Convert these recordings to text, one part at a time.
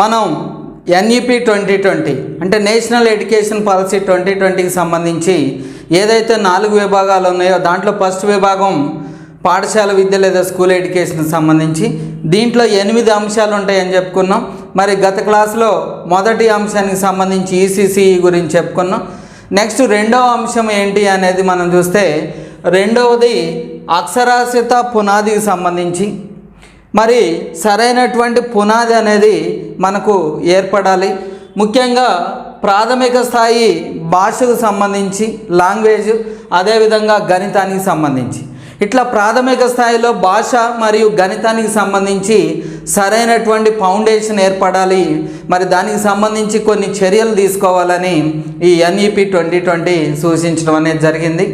మనం NEP twenty twenty అంటే national education policy twenty ట్వంటీకి సంబంధించి ఏదైతే నాలుగు విభాగాలు ఉన్నాయో దాంట్లో ఫస్ట్ విభాగం పాఠశాల విద్య లేదా స్కూల్ ఎడ్యుకేషన్కి సంబంధించి. దీంట్లో ఎనిమిది అంశాలు ఉంటాయని చెప్పుకున్నాం. మరి గత క్లాస్లో మొదటి అంశానికి సంబంధించి ఈసీసీఈ గురించి చెప్పుకున్నాం. నెక్స్ట్ రెండవ అంశం ఏంటి అనేది మనం చూస్తే రెండవది అక్షరాస్యత పునాదికి సంబంధించి. మరి సరైనటువంటి పునాది అనేది మనకు ఏర్పడాలి. ముఖ్యంగా ప్రాథమిక స్థాయి భాషకు సంబంధించి లాంగ్వేజ్ అదేవిధంగా గణితానికి సంబంధించి. ఇట్లా ప్రాథమిక స్థాయిలో భాష మరియు గణితానికి సంబంధించి సరైనటువంటి ఫౌండేషన్ ఏర్పడాలి. మరి దానికి సంబంధించి కొన్ని చర్యలు తీసుకోవాలని ఈ ఎన్ఈపి ట్వంటీ ట్వంటీ సూచించడం అనేది జరిగింది.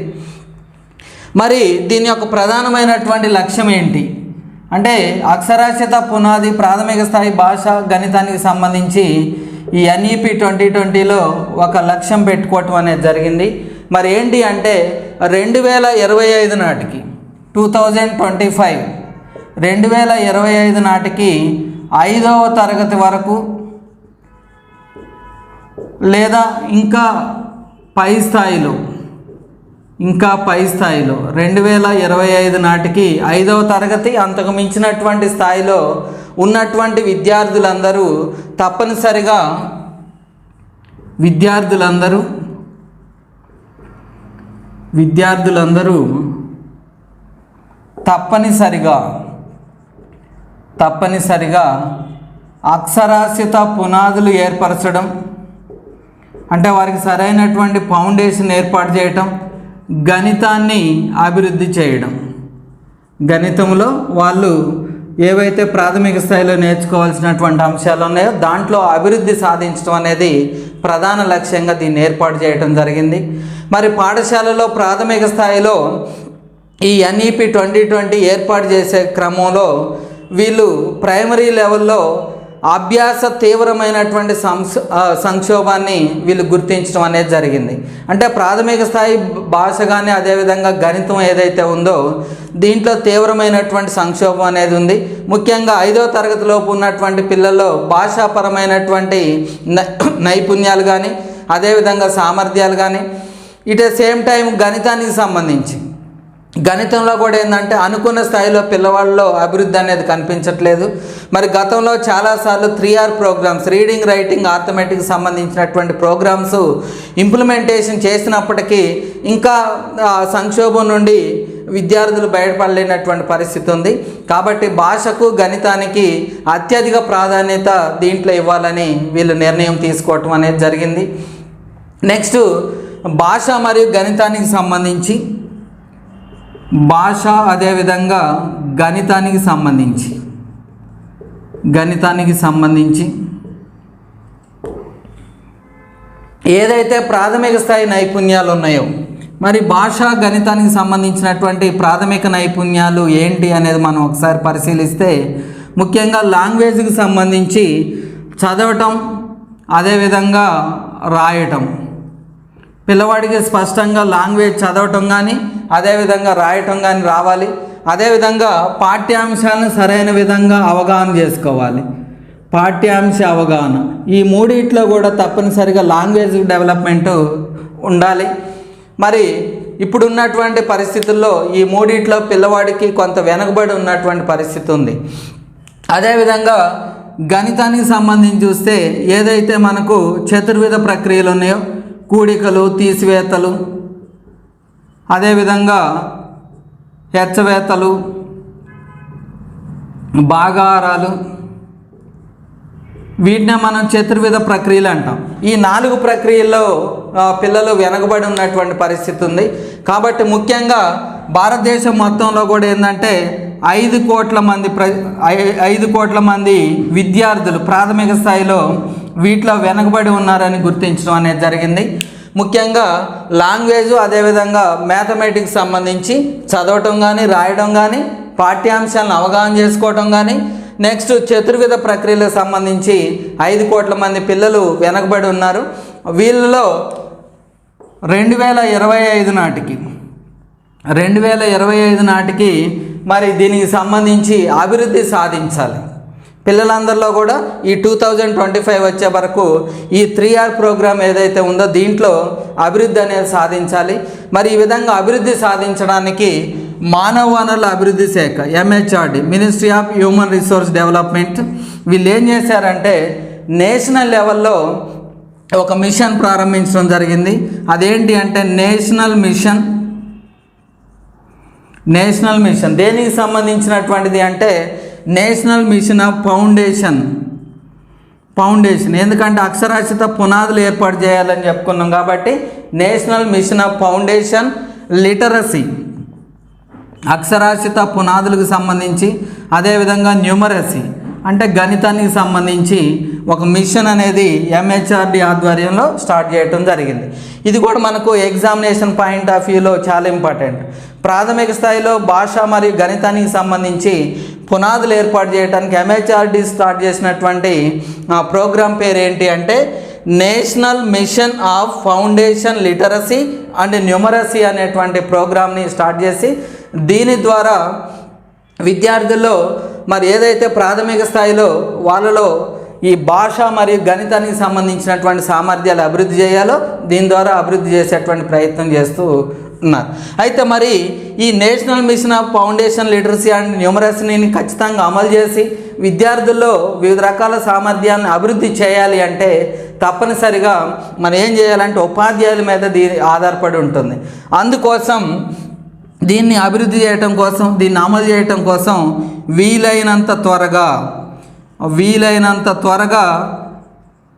మరి దీని యొక్క ప్రధానమైనటువంటి లక్ష్యం ఏంటి? అంటే అక్షరాస్యత పునాది ప్రాథమిక స్థాయి భాష గణితానికి సంబంధించి ఈ ఎన్ఈపి ట్వంటీ ట్వంటీలో ఒక లక్ష్యం పెట్టుకోవటం అనేది జరిగింది. మరి ఏంటి అంటే రెండు వేల ఇరవై ఐదు నాటికి టూ థౌజండ్ ట్వంటీ ఫైవ్ రెండు వేల ఇరవై ఐదు నాటికి ఐదవ తరగతి వరకు లేదా ఇంకా పై స్థాయిలో ఇంకా పై స్థాయిలో రెండు వేల ఇరవై ఐదు నాటికి ఐదవ తరగతి అంతకు మించినటువంటి స్థాయిలో ఉన్నటువంటి విద్యార్థులందరూ తప్పనిసరిగా విద్యార్థులందరూ విద్యార్థులందరూ తప్పనిసరిగా తప్పనిసరిగా అక్షరాస్యత పునాదులు ఏర్పరచడం అంటే వారికి సరైనటువంటి ఫౌండేషన్ ఏర్పాటు చేయటం గణితాన్ని అభివృద్ధి చేయడం. గణితంలో వాళ్ళు ఏవైతే ప్రాథమిక స్థాయిలో నేర్చుకోవాల్సినటువంటి అంశాలు ఉన్నాయో దాంట్లో అభివృద్ధి సాధించడం అనేది ప్రధాన లక్ష్యంగా దీన్ని ఏర్పాటు చేయడం జరిగింది. మరి పాఠశాలలో ప్రాథమిక స్థాయిలో ఈ ఎన్ఈపి ట్వంటీ ట్వంటీ ఏర్పాటు చేసే క్రమంలో వీళ్ళు ప్రైమరీ లెవెల్లో అభ్యాస తీవ్రమైనటువంటి సంక్ష సంక్షోభాన్ని వీళ్ళు గుర్తించడం అనేది జరిగింది. అంటే ప్రాథమిక స్థాయి భాష కానీ అదేవిధంగా గణితం ఏదైతే ఉందో దీంట్లో తీవ్రమైనటువంటి సంక్షోభం అనేది ఉంది. ముఖ్యంగా ఐదో తరగతిలోపు ఉన్నటువంటి పిల్లల్లో భాషాపరమైనటువంటి నై- నైపుణ్యాలు కానీ అదేవిధంగా సామర్థ్యాలు కానీ ఇట్ సేమ్ టైం గణితానికి సంబంధించి గణితంలో కూడా ఏంటంటే అనుకున్న స్థాయిలో పిల్లవాళ్ళలో అభివృద్ధి అనేది కనిపించట్లేదు. మరి గతంలో చాలాసార్లు three R programs reading writing arithmetic సంబంధించినటువంటి ప్రోగ్రామ్స్ ఇంప్లిమెంటేషన్ చేసినప్పటికీ ఇంకా సంక్షోభం నుండి విద్యార్థులు బయటపడలేనటువంటి పరిస్థితి ఉంది. కాబట్టి భాషకు గణితానికి అత్యధిక ప్రాధాన్యత దీంట్లో ఇవ్వాలని వీళ్ళు నిర్ణయం తీసుకోవటం అనేది జరిగింది. నెక్స్ట్ భాష మరియు గణితానికి సంబంధించి భాష అదేవిధంగా గణితానికి సంబంధించి. గణితానికి సంబంధించి. ఏదైతే ప్రాథమిక స్థాయి నైపుణ్యాలు ఉన్నాయో మరి భాష గణితానికి సంబంధించినటువంటి ప్రాథమిక నైపుణ్యాలు ఏంటి అనేది మనం ఒకసారి పరిశీలిస్తే ముఖ్యంగా లాంగ్వేజ్కి సంబంధించి చదవటం అదేవిధంగా రాయటం. పిల్లవాడికి స్పష్టంగా లాంగ్వేజ్ చదవటం కానీ అదేవిధంగా రాయటం కానీ రావాలి. అదేవిధంగా పాఠ్యాంశాలను సరైన విధంగా అవగాహన చేసుకోవాలి. పాఠ్యాంశ అవగాహన. ఈ మూడిట్లో కూడా తప్పనిసరిగా లాంగ్వేజ్ డెవలప్మెంట్ ఉండాలి. మరి ఇప్పుడున్నటువంటి పరిస్థితుల్లో ఈ మూడిట్లో పిల్లవాడికి కొంత వెనుకబడి ఉన్నటువంటి పరిస్థితి ఉంది. అదేవిధంగా గణితానికి సంబంధించి చూస్తే ఏదైతే మనకు చతుర్విధ ప్రక్రియలు ఉన్నాయో కూడికలు తీసివేతలు అదేవిధంగా హెచ్చవేతలు భాగారాలు వీటినే మనం చతుర్విధ ప్రక్రియలు అంటాం. ఈ నాలుగు ప్రక్రియల్లో పిల్లలు వెనకబడి ఉన్నటువంటి పరిస్థితి ఉంది. కాబట్టి ముఖ్యంగా భారతదేశం మొత్తంలో కూడా ఏంటంటే ఐదు కోట్ల మంది ప్ర ఐ- ఐదు కోట్ల మంది విద్యార్థులు ప్రాథమిక స్థాయిలో వీటిలో వెనకబడి ఉన్నారని గుర్తించడం అనేది జరిగింది. ముఖ్యంగా లాంగ్వేజ్ అదేవిధంగా మ్యాథమెటిక్స్ సంబంధించి చదవటం కానీ రాయడం కానీ పాఠ్యాంశాలను అవగాహన చేసుకోవటం కానీ నెక్స్ట్ చతుర్విధ ప్రక్రియలకు సంబంధించి ఐదు కోట్ల మంది పిల్లలు వెనకబడి ఉన్నారు. వీళ్ళలో రెండు వేల ఇరవై ఐదు నాటికి రెండు వేల ఇరవై ఐదు నాటికి మరి దీనికి సంబంధించి అభివృద్ధి సాధించాలి. పిల్లలందరిలో కూడా ఈ టూ థౌజండ్ ట్వంటీ ఫైవ్ వచ్చే వరకు ఈ త్రీ ఆర్ ప్రోగ్రామ్ ఏదైతే ఉందో దీంట్లో అభివృద్ధి అనేది సాధించాలి. మరి ఈ విధంగా అభివృద్ధి సాధించడానికి మానవ వనరుల అభివృద్ధి శాఖ MHRD ministry of human resource development వీళ్ళు ఏం చేశారంటే నేషనల్ లెవెల్లో ఒక మిషన్ ప్రారంభించడం జరిగింది. అదేంటి అంటే నేషనల్ మిషన్ నేషనల్ మిషన్ దేనికి సంబంధించినటువంటిది అంటే national mission of foundation. Foundation. ఎందుకంటే అక్షరాస్యత పునాదులు ఏర్పాటు చేయాలని చెప్పుకున్నాం కాబట్టి national mission of foundation literacy. అక్షరాస్యత పునాదులకు సంబంధించి అదేవిధంగా న్యూమరసీ. అంటే గణితానికి సంబంధించి ఒక మిషన్ అనేది ఎంహెచ్ఆర్డి ఆధ్వర్యంలో స్టార్ట్ చేయడం జరిగింది. ఇది కూడా మనకు ఎగ్జామినేషన్ పాయింట్ ఆఫ్ వ్యూలో చాలా ఇంపార్టెంట్. ప్రాథమిక స్థాయిలో భాష మరియు గణితానికి సంబంధించి పునాదులు ఏర్పాటు చేయడానికి ఎంహెచ్ఆర్డి స్టార్ట్ చేసినటువంటి ఆ, ప్రోగ్రాం పేరు ఏంటి అంటే national mission of foundation literacy and numeracy అనేటువంటి ప్రోగ్రామ్ని స్టార్ట్ చేసి దీని ద్వారా విద్యార్థుల్లో మరి ఏదైతే ప్రాథమిక స్థాయిలో వాళ్ళలో ఈ భాష మరియు గణితానికి సంబంధించినటువంటి సామర్థ్యాలు అభివృద్ధి చేయాలో దీని ద్వారా అభివృద్ధి చేసేటువంటి ప్రయత్నం చేస్తూ ఉన్నారు. అయితే మరి ఈ national mission of foundation literacy and న్యూమరసీని ఖచ్చితంగా అమలు చేసి విద్యార్థుల్లో వివిధ రకాల సామర్థ్యాన్ని అభివృద్ధి చేయాలి అంటే తప్పనిసరిగా మనం ఏం చేయాలంటే ఉపాధ్యాయుల మీద దీని ఆధారపడి ఉంటుంది. అందుకోసం దీన్ని అభివృద్ధి చేయటం కోసం దీన్ని అమలు చేయటం కోసం వీలైనంత త్వరగా వీలైనంత త్వరగా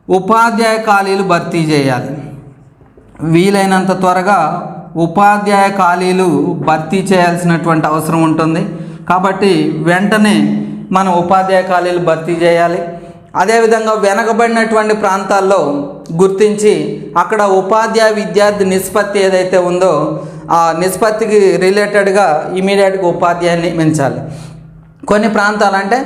ఉపాధ్యాయ ఖాళీలు భర్తీ చేయాలి. వీలైనంత త్వరగా ఉపాధ్యాయ ఖాళీలు భర్తీ చేయాల్సినటువంటి అవసరం ఉంటుంది. కాబట్టి వెంటనే మనం ఉపాధ్యాయ ఖాళీలు భర్తీ చేయాలి. అదేవిధంగా వెనకబడినటువంటి ప్రాంతాల్లో గుర్తించి అక్కడ ఉపాధ్యాయ విద్యార్థి నిష్పత్తి ఏదైతే ఉందో ఆ నిష్పత్తికి రిలేటెడ్గా ఇమీడియట్గా ఉపాధ్యాయుని నియమించాలి. కొన్ని ప్రాంతాలు అంటే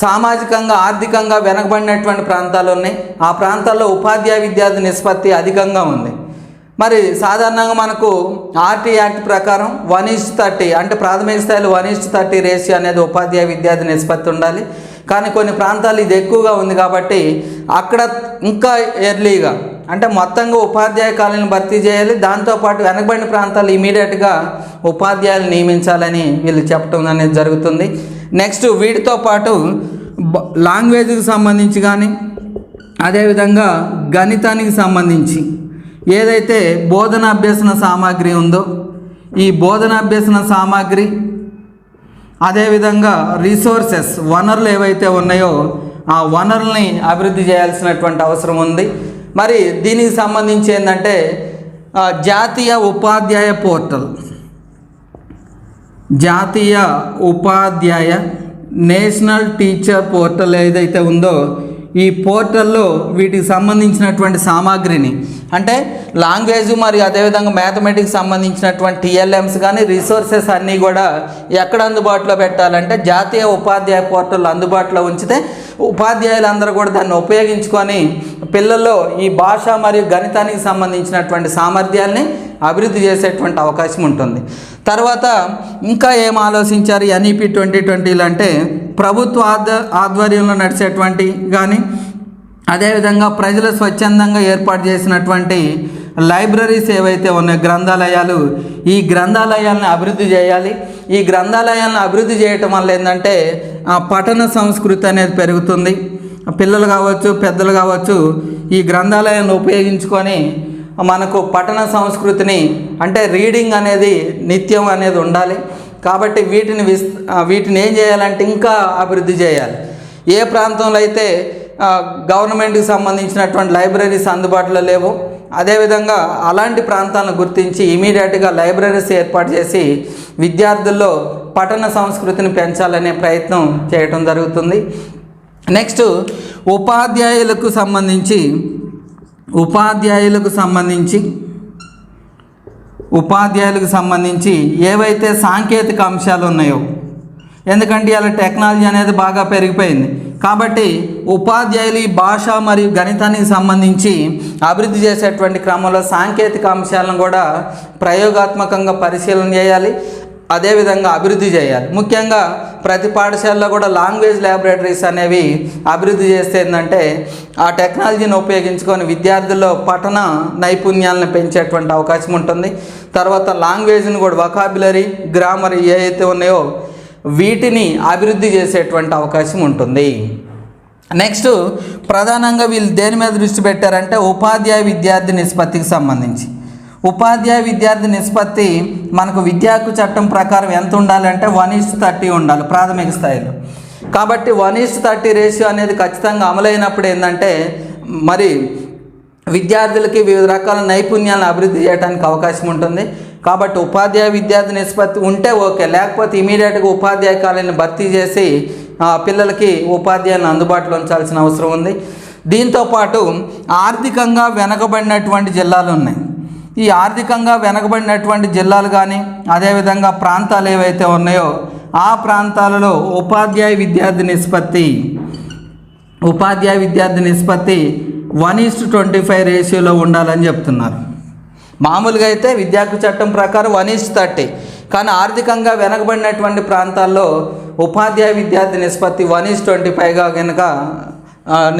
సామాజికంగా ఆర్థికంగా వెనకబడినటువంటి ప్రాంతాలు ఉన్నాయి. ఆ ప్రాంతాల్లో ఉపాధ్యాయ విద్యార్థి నిష్పత్తి అధికంగా ఉంది. మరి సాధారణంగా మనకు ఆర్టీ యాక్ట్ ప్రకారం వన్ ఈస్ట్ థర్టీ అంటే ప్రాథమిక స్థాయిలో వన్ ఈస్ట్ థర్టీ రేషియో అనేది ఉపాధ్యాయ విద్యార్థి నిష్పత్తి ఉండాలి. కానీ కొన్ని ప్రాంతాలు ఇది ఎక్కువగా ఉంది కాబట్టి అక్కడ ఇంకా ఎర్లీగా అంటే మొత్తంగా ఉపాధ్యాయ కాలనీని భర్తీ చేయాలి. దాంతోపాటు వెనకబడిన ప్రాంతాలు ఇమీడియట్గా ఉపాధ్యాయులు నియమించాలని వీళ్ళు చెప్పడం అనేది జరుగుతుంది. నెక్స్ట్ వీటితో పాటు లాంగ్వేజ్కి సంబంధించి కానీ అదేవిధంగా గణితానికి సంబంధించి ఏదైతే బోధన అభ్యసన సామాగ్రి ఉందో ఈ బోధన అభ్యసన సామాగ్రి అదేవిధంగా రిసోర్సెస్ వనరులు ఏవైతే ఉన్నాయో ఆ వనరుల్ని అభివృద్ధి చేయాల్సినటువంటి అవసరం ఉంది. మరి దీనికి సంబంధించి ఏంటంటే జాతీయ ఉపాధ్యాయ పోర్టల్. జాతీయ ఉపాధ్యాయ నేషనల్ టీచర్ పోర్టల్ ఏదైతే ఉందో ఈ పోర్టల్లో వీటికి సంబంధించినటువంటి సామాగ్రిని అంటే లాంగ్వేజ్ మరియు అదేవిధంగా మ్యాథమెటిక్స్ సంబంధించినటువంటి టీఎల్ఎమ్స్ కానీ రిసోర్సెస్ అన్నీ కూడా ఎక్కడ అందుబాటులో పెట్టాలంటే జాతీయ ఉపాధ్యాయ పోర్టల్ అందుబాటులో ఉంచితే ఉపాధ్యాయులందరూ కూడా దాన్ని ఉపయోగించుకొని పిల్లల్లో ఈ భాష మరియు గణితానికి సంబంధించినటువంటి సామర్థ్యాల్ని అభివృద్ధి చేసేటువంటి అవకాశం ఉంటుంది. తర్వాత ఇంకా ఏం ఆలోచించారు ఎన్ఈపి ట్వంటీ ట్వంటీలు అంటే ప్రభుత్వ ఆధ్వ ఆధ్వర్యంలో నడిచేటువంటి కానీ అదేవిధంగా ప్రజలు స్వచ్ఛందంగా ఏర్పాటు చేసినటువంటి లైబ్రరీస్ ఏవైతే ఉన్నాయో గ్రంథాలయాలు ఈ గ్రంథాలయాలను అభివృద్ధి చేయాలి. ఈ గ్రంథాలయాలను అభివృద్ధి చేయటం వల్ల ఏంటంటే ఆ పఠన సంస్కృతి అనేది పెరుగుతుంది. పిల్లలు కావచ్చు పెద్దలు కావచ్చు ఈ గ్రంథాలయాన్ని ఉపయోగించుకొని మనకు పఠన సంస్కృతిని అంటే రీడింగ్ అనేది నిత్యం అనేది ఉండాలి. కాబట్టి వీటిని విస్ వీటిని ఏం చేయాలంటే ఇంకా అభివృద్ధి చేయాలి. ఏ ప్రాంతంలో అయితే గవర్నమెంట్కి సంబంధించినటువంటి లైబ్రరీస్ అందుబాటులో లేవు అదేవిధంగా అలాంటి ప్రాంతాలను గుర్తించి ఇమీడియట్గా లైబ్రరీస్ ఏర్పాటు చేసి విద్యార్థుల్లో పఠన సంస్కృతిని పెంచాలనే ప్రయత్నం చేయటం జరుగుతుంది. నెక్స్ట్ ఉపాధ్యాయులకు సంబంధించి ఉపాధ్యాయులకు సంబంధించి ఉపాధ్యాయులకు సంబంధించి ఏవైతే సాంకేతిక అంశాలు ఉన్నాయో ఎందుకంటే ఇలా టెక్నాలజీ అనేది బాగా పెరిగిపోయింది. కాబట్టి ఉపాధ్యాయులు ఈ భాష మరియు గణితానికి సంబంధించి అభివృద్ధి చేసేటువంటి క్రమంలో సాంకేతిక అంశాలను కూడా ప్రయోగాత్మకంగా పరిశీలన చేయాలి. అదేవిధంగా అభివృద్ధి చేయాలి. ముఖ్యంగా ప్రతి పాఠశాలలో కూడా లాంగ్వేజ్ ల్యాబొరేటరీస్ అనేవి అభివృద్ధి చేస్తే ఏంటంటే ఆ టెక్నాలజీని ఉపయోగించుకొని విద్యార్థుల్లో పఠన నైపుణ్యాలను పెంచేటువంటి అవకాశం ఉంటుంది. తర్వాత లాంగ్వేజ్ని కూడా వకాబులరీ గ్రామర్ ఏవైతే ఉన్నాయో వీటిని అభివృద్ధి చేసేటువంటి అవకాశం ఉంటుంది. నెక్స్ట్ ప్రధానంగా వీళ్ళు దేని మీద దృష్టి పెట్టారంటే ఉపాధ్యాయ విద్యార్థి నిష్పత్తికి సంబంధించి. ఉపాధ్యాయ విద్యార్థి నిష్పత్తి మనకు విద్యాకు చట్టం ప్రకారం ఎంత ఉండాలంటే వన్ ఈస్ట్ థర్టీ ఉండాలి ప్రాథమిక స్థాయిలో. కాబట్టి వన్ ఈస్ట్ థర్టీ రేషియో అనేది ఖచ్చితంగా అమలైనప్పుడు ఏంటంటే మరి విద్యార్థులకి వివిధ రకాల నైపుణ్యాలను అభివృద్ధి చేయడానికి అవకాశం ఉంటుంది. కాబట్టి ఉపాధ్యాయ విద్యార్థి నిష్పత్తి ఉంటే ఓకే. లేకపోతే ఇమీడియట్గా ఉపాధ్యాయ ఖాళీని భర్తీ చేసి ఆ, పిల్లలకి ఉపాధ్యాయులను అందుబాటులో ఉంచాల్సిన అవసరం ఉంది. దీంతోపాటు ఆర్థికంగా వెనకబడినటువంటి జిల్లాలు ఉన్నాయి. ఈ ఆర్థికంగా వెనకబడినటువంటి జిల్లాలు కానీ అదేవిధంగా ప్రాంతాలు ఏవైతే ఉన్నాయో ఆ ప్రాంతాలలో ఉపాధ్యాయ విద్యార్థి నిష్పత్తి ఉపాధ్యాయ విద్యార్థి నిష్పత్తి వన్ ఈస్ట్ ట్వంటీ ఫైవ్ రేషియోలో ఉండాలని చెప్తున్నారు. మామూలుగా అయితే విద్యాకు చట్టం ప్రకారం వన్ ఈస్ట్ థర్టీ కానీ ఆర్థికంగా వెనకబడినటువంటి ప్రాంతాల్లో ఉపాధ్యాయ విద్యార్థి నిష్పత్తి వన్ ఈస్ట్ ట్వంటీ ఫైవ్గా కనుక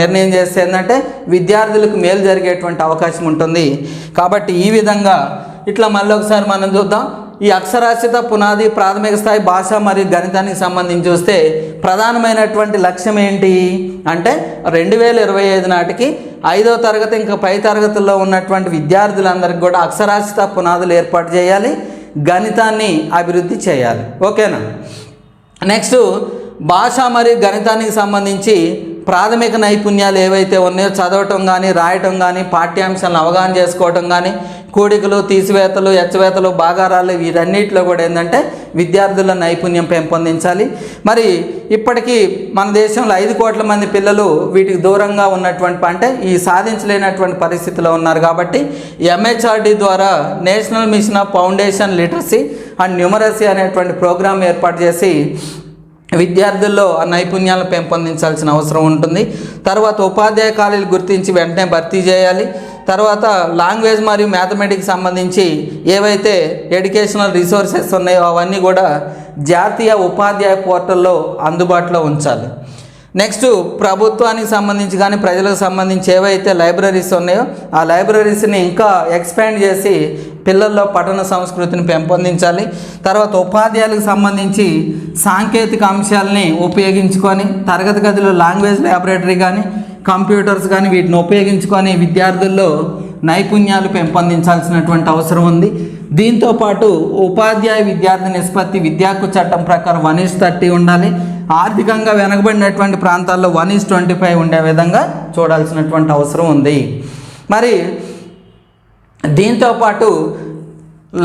నిర్ణయం చేస్తే ఏంటంటే విద్యార్థులకు మేలు జరిగేటువంటి అవకాశం ఉంటుంది. కాబట్టి ఈ విధంగా ఇట్లా మళ్ళీ ఒకసారి మనం చూద్దాం. ఈ అక్షరాస్యత పునాది ప్రాథమిక స్థాయి భాష మరియు గణితానికి సంబంధించి చూస్తే ప్రధానమైనటువంటి లక్ష్యం ఏంటి? అంటే రెండు వేల ఇరవై ఐదు నాటికి ఐదో తరగతి ఇంకా పై తరగతుల్లో ఉన్నటువంటి విద్యార్థులందరికీ కూడా అక్షరాస్యత పునాదులు ఏర్పాటు చేయాలి. గణితాన్ని అభివృద్ధి చేయాలి. ఓకేనా? నెక్స్ట్ భాష మరియు గణితానికి సంబంధించి ప్రాథమిక నైపుణ్యాలు ఏవైతే ఉన్నాయో చదవటం కానీ రాయటం కానీ పాఠ్యాంశాలను అవగాహన చేసుకోవటం కానీ కూడికలు తీసివేతలు ఎచ్చవేతలు బాగారాలు వీటన్నిటిలో కూడా ఏంటంటే విద్యార్థుల నైపుణ్యం పెంపొందించాలి. మరి ఇప్పటికీ మన దేశంలో ఐదు కోట్ల మంది పిల్లలు వీటికి దూరంగా ఉన్నటువంటి అంటే ఈ సాధించలేనటువంటి పరిస్థితిలో ఉన్నారు కాబట్టి ఎంహెచ్ఆర్డి ద్వారా national mission of foundation literacy and numeracy అనేటువంటి ప్రోగ్రాం ఏర్పాటు చేసి విద్యార్థుల్లో ఆ నైపుణ్యాలను పెంపొందించాల్సిన అవసరం ఉంటుంది. తర్వాత ఉపాధ్యాయ ఖాళీలు గుర్తించి వెంటనే భర్తీ చేయాలి. తర్వాత లాంగ్వేజ్ మరియు మ్యాథమెటిక్స్ సంబంధించి ఏవైతే ఎడ్యుకేషనల్ రిసోర్సెస్ ఉన్నాయో అవన్నీ కూడా జాతీయ ఉపాధ్యాయ పోర్టల్లో అందుబాటులో ఉంచాలి. నెక్స్ట్ ప్రభుత్వానికి సంబంధించి కానీ ప్రజలకు సంబంధించి ఏవైతే లైబ్రరీస్ ఉన్నాయో ఆ లైబ్రరీస్ని ఇంకా ఎక్స్పాండ్ చేసి పిల్లల్లో పఠన సంస్కృతిని పెంపొందించాలి. తర్వాత ఉపాధ్యాయులకు సంబంధించి సాంకేతిక అంశాలని ఉపయోగించుకొని తరగతి గదిలో లాంగ్వేజ్ ల్యాబొరేటరీ కానీ కంప్యూటర్స్ కానీ వీటిని ఉపయోగించుకొని విద్యార్థుల్లో నైపుణ్యాలు పెంపొందించాల్సినటువంటి అవసరం ఉంది. దీంతో పాటు ఉపాధ్యాయ విద్యార్థి నిష్పత్తి విద్యాకు చట్టం ప్రకారం వన్ ఈస్ థర్టీ ఉండాలి. ఆర్థికంగా వెనకబడినటువంటి ప్రాంతాల్లో వన్ ఈస్ ట్వంటీ ఫైవ్ ఉండే విధంగా చూడాల్సినటువంటి అవసరం ఉంది. మరి దీంతో పాటు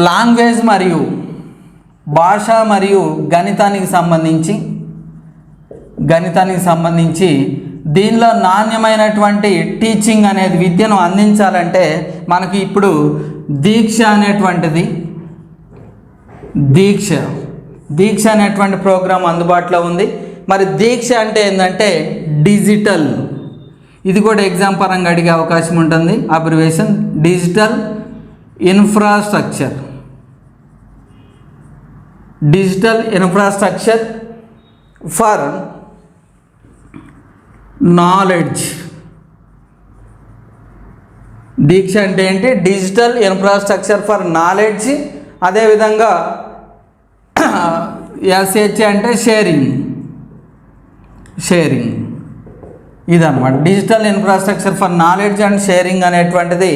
లాంగ్వేజ్ మరియు భాష మరియు గణితానికి సంబంధించి గణితానికి సంబంధించి దీనిలో నాణ్యమైనటువంటి టీచింగ్ అనేది విద్యను అందించాలంటే మనకి ఇప్పుడు దీక్ష అనేటువంటిది దీక్ష. దీక్ష అనేటువంటి ప్రోగ్రాం అందుబాటులో ఉంది. మరి దీక్ష అంటే ఏంటంటే డిజిటల్. ఇది కూడా ఎగ్జామ్ పరంగా అడిగే అవకాశం ఉంటుంది. Abbreviation digital infrastructure. Digital infrastructure for. Knowledge Diksha అంటే ఏంటి? డిజిటల్ ఇన్ఫ్రాస్ట్రక్చర్ ఫర్ నాలెడ్జ్ అదేవిధంగా ఎస్హెచ్ అంటే షేరింగ్ షేరింగ్ ఇదన్నమాట. Digital infrastructure for knowledge and sharing అనేటువంటిది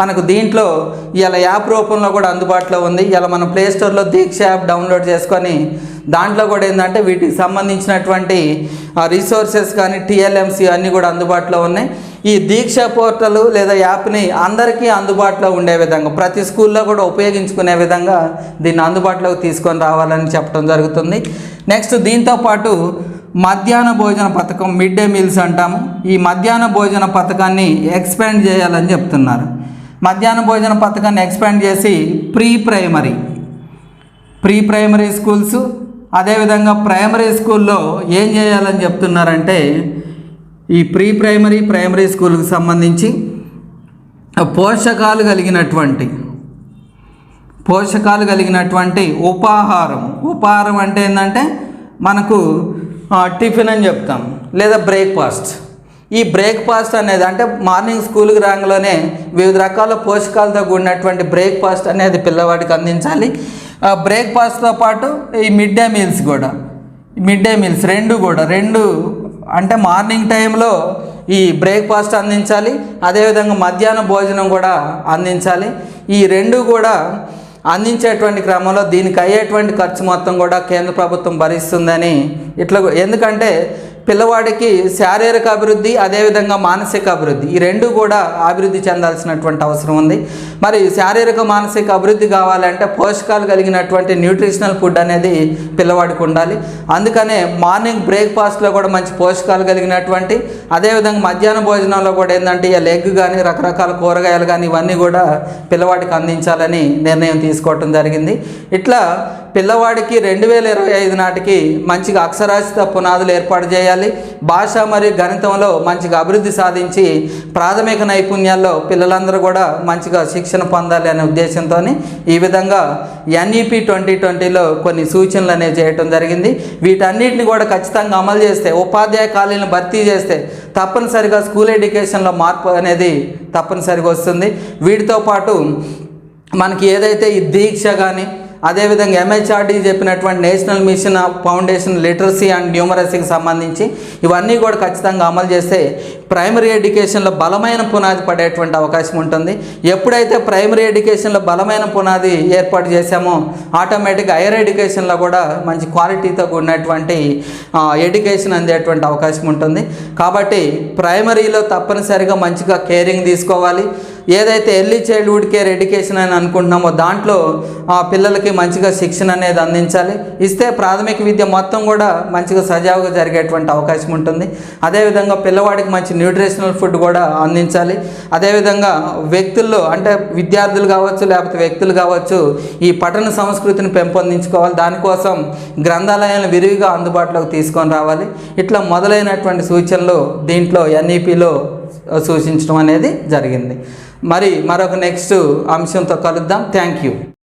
మనకు దీంట్లో ఇలా యాప్ రూపంలో కూడా అందుబాటులో ఉంది. ఇలా మనం ప్లే స్టోర్లో దీక్ష యాప్ డౌన్లోడ్ చేసుకొని దాంట్లో కూడా ఏంటంటే వీటికి సంబంధించినటువంటి రిసోర్సెస్ కానీ టీఎల్ఎంసీ అన్నీ కూడా అందుబాటులో ఉన్నాయి. ఈ దీక్ష పోర్టల్ లేదా యాప్ని అందరికీ అందుబాటులో ఉండే విధంగా ప్రతి స్కూల్లో కూడా ఉపయోగించుకునే విధంగా దీన్ని అందుబాటులోకి తీసుకొని రావాలని చెప్పడం జరుగుతుంది. నెక్స్ట్ దీంతో పాటు మధ్యాహ్న భోజన పథకం మిడ్ డే మీల్స్ అంటాము. ఈ మధ్యాహ్న భోజన పథకాన్ని ఎక్స్పాండ్ చేయాలని చెప్తున్నారు. మధ్యాహ్న భోజన పథకాన్ని ఎక్స్పాండ్ చేసి pre primary pre primary schools అదేవిధంగా ప్రైమరీ స్కూల్లో ఏం చేయాలని చెప్తున్నారంటే ఈ ప్రీ ప్రైమరీ ప్రైమరీ స్కూల్కి సంబంధించి పోషకాలు కలిగినటువంటి పోషకాలు కలిగినటువంటి ఉపాహారం. ఉపాహారం అంటే ఏంటంటే మనకు టిఫిన్ అని చెప్తాం లేదా బ్రేక్ఫాస్ట్. ఈ బ్రేక్ఫాస్ట్ అనేది అంటే మార్నింగ్ స్కూల్కి రాగానే వివిధ రకాల పోషకాలతో కూడినటువంటి బ్రేక్ఫాస్ట్ అనేది పిల్లవాడికి అందించాలి. ఆ బ్రేక్ఫాస్ట్తో పాటు ఈ మిడ్ డే మీల్స్ కూడా. మిడ్ డే మీల్స్ రెండు కూడా. రెండు అంటే మార్నింగ్ టైంలో ఈ బ్రేక్ఫాస్ట్ అందించాలి. అదేవిధంగా మధ్యాహ్న భోజనం కూడా అందించాలి. ఈ రెండు కూడా అందించేటువంటి క్రమంలో దీనికి అయ్యేటువంటి ఖర్చు మొత్తం కూడా కేంద్ర ప్రభుత్వం భరిస్తుందని ఇట్లా ఎందుకంటే పిల్లవాడికి శారీరక అభివృద్ధి అదేవిధంగా మానసిక అభివృద్ధి. ఈ రెండు కూడా అభివృద్ధి చెందాల్సినటువంటి అవసరం ఉంది. మరి శారీరక మానసిక అభివృద్ధి కావాలంటే పోషకాలు కలిగినటువంటి న్యూట్రిషనల్ ఫుడ్ అనేది పిల్లవాడికి ఉండాలి. అందుకనే మార్నింగ్ బ్రేక్ఫాస్ట్లో కూడా మంచి పోషకాలు కలిగినటువంటి అదేవిధంగా మధ్యాహ్న భోజనంలో కూడా ఏంటంటే ఇక లెగ్ కానీ రకరకాల కూరగాయలు కానీ ఇవన్నీ కూడా పిల్లవాడికి అందించాలని నిర్ణయం తీసుకోవటం జరిగింది. ఇట్లా పిల్లవాడికి రెండు వేల ఇరవై ఐదు నాటికి మంచిగా అక్షరాస్యత పునాదులు ఏర్పాటు చేయాలి. భాష మరియు గణితంలో మంచిగా అభివృద్ధి సాధించి ప్రాథమిక నైపుణ్యాల్లో పిల్లలందరూ కూడా మంచిగా శిక్షణ పొందాలి అనే ఉద్దేశంతో ఈ విధంగా ఎన్ఈపి ట్వంటీ ట్వంటీలో కొన్ని సూచనలు అనేవి చేయటం జరిగింది. వీటన్నిటిని కూడా ఖచ్చితంగా అమలు చేస్తే ఉపాధ్యాయ ఖాళీలను భర్తీ చేస్తే తప్పనిసరిగా స్కూల్ ఎడ్యుకేషన్లో మార్పు అనేది తప్పనిసరిగా వస్తుంది. వీటితో పాటు మనకి ఏదైతే ఈ దీక్ష కానీ అదేవిధంగా ఎంహెచ్ఆర్డి చెప్పినటువంటి national mission of foundation literacy and న్యూమరసీకి సంబంధించి ఇవన్నీ కూడా ఖచ్చితంగా అమలు చేస్తే ప్రైమరీ ఎడ్యుకేషన్లో బలమైన పునాది పడేటువంటి అవకాశం ఉంటుంది. ఎప్పుడైతే ప్రైమరీ ఎడ్యుకేషన్లో బలమైన పునాది ఏర్పాటు చేశామో ఆటోమేటిక్గా హైయర్ ఎడ్యుకేషన్లో కూడా మంచి క్వాలిటీతో కూడినటువంటి ఎడ్యుకేషన్ అందేటువంటి అవకాశం ఉంటుంది. కాబట్టి ప్రైమరీలో తప్పనిసరిగా మంచిగా కేరింగ్ తీసుకోవాలి. ఏదైతే ఎర్లీ చైల్డ్హుడ్ కేర్ ఎడ్యుకేషన్ అని అనుకుంటున్నామో దాంట్లో ఆ పిల్లలకి మంచిగా శిక్షణ అనేది అందించాలి. ఇస్తే ప్రాథమిక విద్య మొత్తం కూడా మంచిగా సజావుగా జరిగేటువంటి అవకాశం ఉంటుంది. అదేవిధంగా పిల్లవాడికి మంచి న్యూట్రిషనల్ ఫుడ్ కూడా అందించాలి. అదేవిధంగా వ్యక్తుల్లో అంటే విద్యార్థులు కావచ్చు లేకపోతే వ్యక్తులు కావచ్చు ఈ పఠన సంస్కృతిని పెంపొందించుకోవాలి. దానికోసం గ్రంథాలయాలను విరివిగా అందుబాటులోకి తీసుకొని రావాలి. ఇట్లా మొదలైనటువంటి సూచనలు దీంట్లో ఎన్ఈపిలో సూచించడం అనేది జరిగింది. మరి మరొక నెక్స్ట్ అంశంతో కలుద్దాం. Thank you